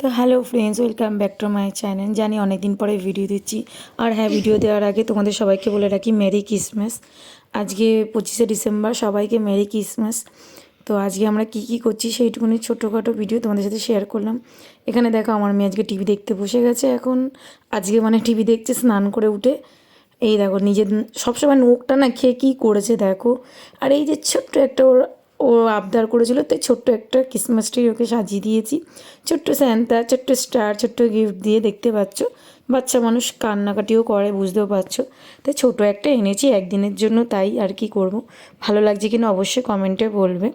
তো hello friends welcome back to my channel জানি অনেক দিন পরে ভিডিও দিচ্ছি। আর হ্যাঁ ভিডিও দেওয়ার আগে তোমাদের সবাইকে বলে রাখি মেরি ক্রিসমাস আজকে পঁচিশে ডিসেম্বর, সবাইকে মেরি ক্রিসমাস তো আজকে আমরা কি কি করছি সেইটুকুনি ছোটোখাটো ভিডিও তোমাদের সাথে শেয়ার করলাম। এখানে দেখো, আমার মেয়ে আজকে টিভি দেখতে বসে গেছে এখন। আজকে মানে টিভি দেখছে, স্নান করে উঠে। এই দেখো, নিজের সবসময় নোখটা না খেয়ে কী করেছে দেখো। আর এই যে ছোট্ট একটা ওর ও আবদার করেছিল, তাই ছোট্ট একটা ক্রিসমাস ট্রি ওকে সাজিয়ে দিয়েছি। ছোট্ট স্যান্তা ছোট্ট স্টার ছোট্ট গিফট দিয়ে দেখতে পাচ্ছ। বাচ্চা মানুষ কান্নাকাটিও করে, বুঝতেও পারছ। তাই ছোট একটা এনেছি, একদিনের জন্য তাই আর কি করব। ভালো লাগছে কিনা অবশ্যই কমেন্টে বলবে।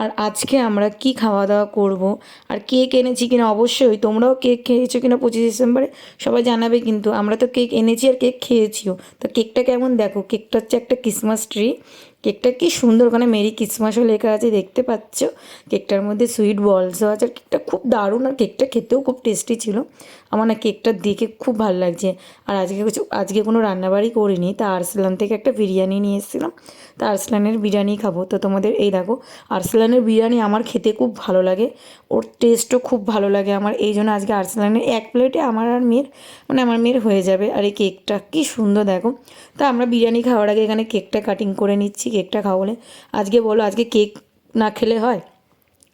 আর আজকে আমরা কি খাওয়া দাওয়া করব, আর কেক এনেছি কিনা অবশ্যই, তোমরাও কেক খেয়েছো কিনা পঁচিশ ডিসেম্বরে, সবাই জানাবে কিন্তু। আমরা তো কেক এনেছি আর কেক খেয়েছিও। তো কেকটা কেমন দেখো? কেকটা হচ্ছে একটা ক্রিসমাস ট্রি কেকটা কি সুন্দর, ওখানে মেরি ক্রিসমাসও লেখা আছে, দেখতে পাচ্ছ? কেকটার মধ্যে সুইট বলসও আছে, আর কেকটা খুব দারুণ, আর কেকটা খেতেও খুব টেস্টি ছিল। আমার না কেকটা দেখে খুব ভালো লাগছে। আর আজকে কিছু, আজকে কোনো রান্নাবাড়ি করিনি। তা আরসলান থেকে একটা বিরিয়ানি নিয়ে এসেছিলাম। তা আরসলানের বিরিয়ানি খাব। তো তোমাদের এই দেখো, আরসলানের বিরিয়ানি আমার খেতে খুব ভালো লাগে। ওর টেস্টও খুব ভালো লাগে আমার। এই জন্য আজকে আরসলানের এক প্লেটে আমার আর মেয়ের মানে আমার মেয়ের হয়ে যাবে। আর এই কেকটা কি সুন্দর দেখো। তা আমরা বিরিয়ানি খাওয়ার আগে এখানে কেকটা কাটিং করে নিচ্ছি কেকটা খাওয়া বলে। আজকে বলো, আজকে কেক না খেলে হয়?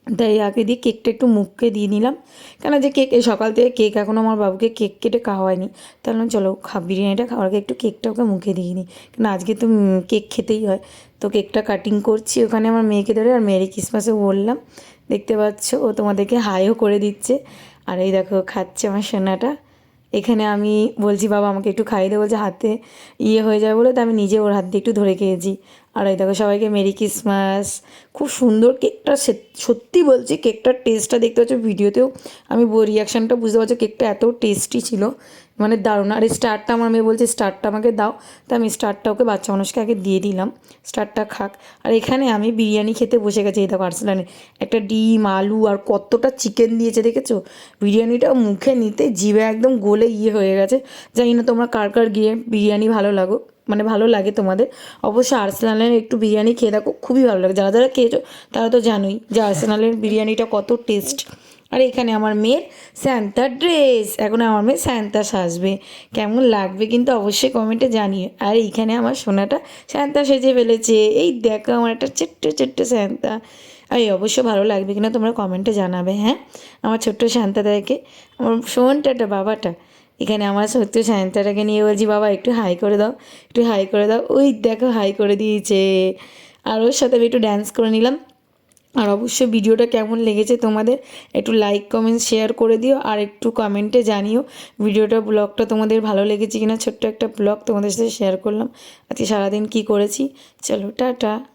তাই আগে দিয়ে কেকটা একটু মুখকে দিয়ে নিলাম। কেন যে কেক, এই সকাল থেকে কেক এখনও আমার বাবুকে কেক কেটে খাওয়ায়নি। তাহলে চলো খা, বিরিয়ানিটা খাওয়ার আগে একটু কেকটা ওকে মুখে দিয়ে নিই কেন আজকে তো কেক খেতেই হয়। তো কেকটা কাটিং করছি, ওখানে আমার মেয়েকে ধরে আর মেরি ক্রিসমাসে বললাম। দেখতে পাচ্ছ, ও তোমাদেরকে হাইও করে দিচ্ছে। আর এই দেখো, খাচ্ছে আমার সোনাটা। এখানে আমি বলছি, বাবা, আমাকে একটু খাইয়ে দে। বলছে, হাতে ইয়ে হয়ে যাবে বলে তো আমি নিজে ওর হাত দিয়ে একটু ধরে খেয়েছি। আর এই দেখো সবাইকে মেরি ক্রিসমাস। খুব সুন্দর কেকটা সত্যি বলছি, কেকটার টেস্টটা দেখতে পাচ্ছ ভিডিওতেও আমি রিয়াকশানটা বুঝতে পারছি, কেকটা এত টেস্টি ছিল। মানে দারুণ। আর এই স্টারটা আমার মেয়ে বলছে স্টারটা আমাকে দাও। তো আমি স্টারটা ওকে বাচ্চা মানুষকে আগে দিয়ে দিলাম। স্টারটা খাক। আর এখানে আমি বিরিয়ানি খেতে বসে গেছি, এই দেখো আর্সেলানে। একটা ডিম, আলু আর কতটা চিকেন দিয়েছে, দেখেছ? বিরিয়ানিটা মুখে নিতে জিভে একদম গোলে ইয়ে হয়ে গেছে। জানি না তোমরা কার কার গিয়ে বিরিয়ানি ভালো লাগো। মানে ভালো লাগে তোমাদের। অবশ্যই আর্সেনালের একটু বিরিয়ানি খেয়ে দেখো, খুবই ভালো লাগে। যারা যারা খেয়েছো, তারা তো জানোই যে আর্সেনালের বিরিয়ানিটা কত টেস্ট আর এখানে আমার মেয়ের স্যান্তার ড্রেস এখন আমার মেয়ে স্যান্তা সাজবে। কেমন লাগবে কিন্তু অবশ্যই কমেন্টে জানিয়ে আর এইখানে আমার সোনাটা স্যান্তা সেজে ফেলেছে। এই দেখো আমার একটা ছোট্ট ছোট্ট স্যান্তা আর এই অবশ্য ভালো লাগবে কিনা তোমরা কমেন্টে জানাবে হ্যাঁ? আমার ছোট্ট শান্তাদাকে আমার সোনটাটা, বাবাটা। এখানে আমার সত্য সায়ন্তাটাকে নিয়ে বলছি, বাবা, একটু হাই করে দাও, একটু হাই করে দাও। ওই দেখো, হাই করে দিয়েছে। আর ওর সাথে আমি একটু ড্যান্স করে নিলাম। আর অবশ্যই ভিডিওটা কেমন লেগেছে তোমাদের, একটু লাইক কমেন্ট শেয়ার করে দিও। আর একটু কমেন্টে জানিও, ভিডিওটা ব্লগটা তোমাদের ভালো লেগেছে কিনা। ছোট্ট একটা ব্লগ তোমাদের সাথে শেয়ার করলাম। আজকে সারাদিন কী করেছি? চলো, টাটা।